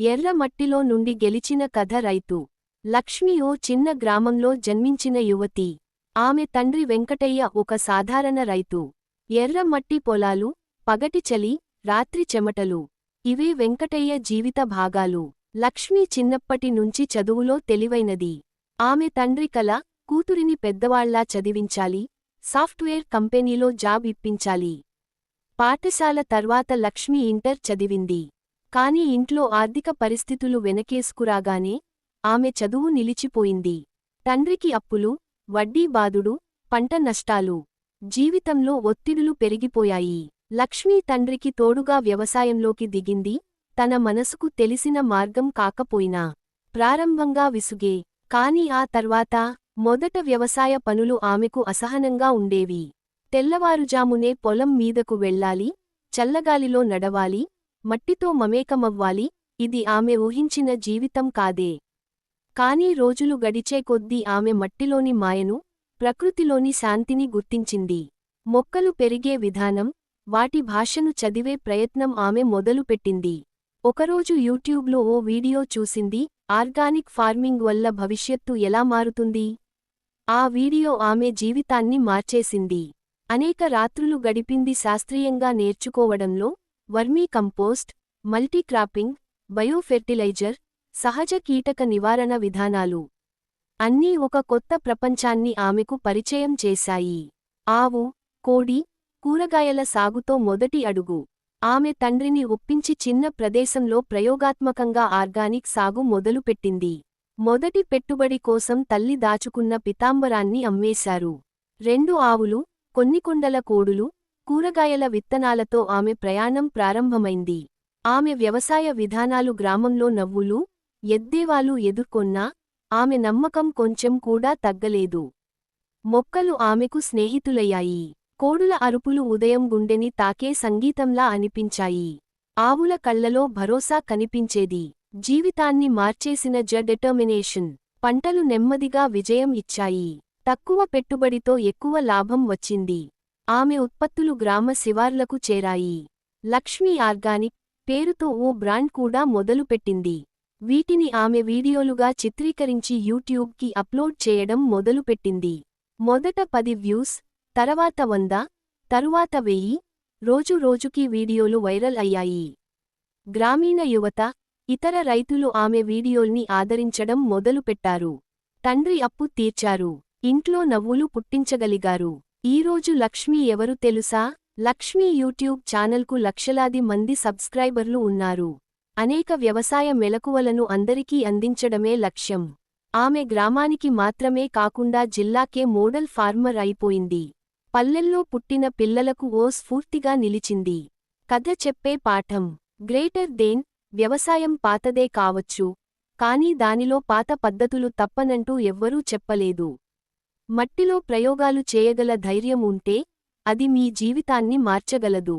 ఎర్ర మట్టిలో నుండి గెలిచిన కథ రైతు. లక్ష్మి ఓ చిన్న గ్రామంలో జన్మించిన యువతి. ఆమె తండ్రి వెంకటయ్య ఒక సాధారణ రైతు. ఎర్ర మట్టి పొలాలు పగటి చలి రాత్రి చెమటలు. ఇవే వెంకటయ్య జీవిత భాగాలు. లక్ష్మి చిన్నప్పటి నుంచి చదువులో తెలివైనది. ఆమె తండ్రి కల కూతురిని పెద్దవాళ్ళా చదివించాలి సాఫ్ట్వేర్ కంపెనీలో జాబ్ ఇప్పించాలి. పాఠశాల తర్వాత లక్ష్మి ఇంటర్ చదివింది. కాని ఇంట్లో ఆర్థిక పరిస్థితులు వెనకేసుకురాగానే ఆమె చదువు నిలిచిపోయింది. తండ్రికి అప్పులు వడ్డీ బాదుడు పంట నష్టాలు. జీవితంలో ఒత్తిడులు పెరిగిపోయాయి. లక్ష్మీ తండ్రికి తోడుగా వ్యవసాయంలోకి దిగింది. తన మనసుకు తెలిసిన మార్గం కాకపోయినా ప్రారంభంగా విసుగే. కాని ఆ తర్వాత మొదట వ్యవసాయ పనులు ఆమెకు అసహనంగా ఉండేవి. తెల్లవారుజామునే పొలం మీదకు వెళ్ళాలి చల్లగాలిలో నడవాలి మట్టితో మమేకమవ్వాలి ఇది ఆమె ఊహించిన జీవితం కాదే. కాని రోజులు గడిచే కొద్దీ ఆమె మట్టిలోని మాయను ప్రకృతిలోని శాంతిని గుర్తించింది. మొక్కలు పెరిగే విధానం వాటి భాషను చదివే ప్రయత్నం ఆమె మొదలుపెట్టింది ఒకరోజు యూట్యూబ్లో ఓ వీడియో చూసింది ఆర్గానిక్ ఫార్మింగ్ వల్ల భవిష్యత్తు ఎలా మారుతుంది? ఆ వీడియో ఆమె జీవితాన్ని మార్చేసింది. అనేక రాత్రులు గడిపింది శాస్త్రీయంగా నేర్చుకోవడంలో వర్మీ కంపోస్ట్ మల్టీక్రాపింగ్ బయోఫెర్టిలైజర్ సహజ కీటక నివారణ విధానాలు. అన్నీ ఒక కొత్త ప్రపంచాన్ని ఆమెకు పరిచయం చేశాయి. ఆవు కోడి కూరగాయల సాగుతో మొదటి అడుగు. ఆమె తండ్రిని ఒప్పించి చిన్న ప్రదేశంలో ప్రయోగాత్మకంగా ఆర్గానిక్ సాగు మొదలుపెట్టింది. మొదటి పెట్టుబడి కోసం తల్లి దాచుకున్న పితాంబరాన్ని అమ్మేశారు. రెండు ఆవులు కొన్ని కుండల కోడులు కూరగాయల విత్తనాలతో ఆమె ప్రయాణం ప్రారంభమైంది. ఆమె వ్యవసాయ విధానాలు గ్రామంలో నవ్వులు ఎద్దేవాలు ఎదుర్కొన్నా ఆమె నమ్మకం కొంచెం కూడా తగ్గలేదు. మొక్కలు ఆమెకు స్నేహితులయ్యాయి. కోడుల అరుపులు ఉదయం గుండెని తాకే సంగీతంలా అనిపించాయి. ఆవుల కళ్ళలో భరోసా కనిపించేది. జీవితాన్ని మార్చేసిన జ డెటర్మినేషన్. పంటలు నెమ్మదిగా విజయం ఇచ్చాయి. తక్కువ పెట్టుబడితో ఎక్కువ లాభం వచ్చింది. ఆమె ఉత్పత్తులు గ్రామ శివార్లకు చేరాయి. లక్ష్మీ ఆర్గానిక్ పేరుతో ఓ బ్రాండ్ కూడా మొదలుపెట్టింది. వీటిని ఆమె వీడియోలుగా చిత్రీకరించి యూట్యూబ్కి అప్లోడ్ చేయడం మొదలుపెట్టింది. మొదట పది వ్యూస్ తర్వాత వంద తరువాత వెయ్యి రోజు రోజుకీ వీడియోలు వైరల్ అయ్యాయి. గ్రామీణ యువత ఇతర రైతులు ఆమె వీడియోల్ని ఆదరించడం మొదలుపెట్టారు. తండ్రి అప్పు తీర్చారు. ఇంట్లో నవ్వులు పుట్టించగలిగారు. ఈరోజు లక్ష్మీ ఎవరు తెలుసా? లక్ష్మీ యూట్యూబ్ ఛానల్కు లక్షలాది మంది సబ్స్క్రైబర్లు ఉన్నారు. అనేక వ్యవసాయ మెలకువలను అందరికీ అందించడమే లక్ష్యం. ఆమె గ్రామానికి మాత్రమే కాకుండా జిల్లాకే మోడల్ ఫార్మర్ అయిపోయింది. పల్లెల్లో పుట్టిన పిల్లలకు ఓ స్ఫూర్తిగా నిలిచింది. కథ చెప్పే పాఠం. గ్రేటర్ దేన్ వ్యవసాయం పాతదే కావచ్చు. కానీ దానిలో పాత పద్ధతులు తప్పనంటూ ఎవ్వరూ చెప్పలేదు. మట్టిలో ప్రయోగాలు చేయగల ధైర్యం ఉంటే అది మీ జీవితాన్ని మార్చగలదు.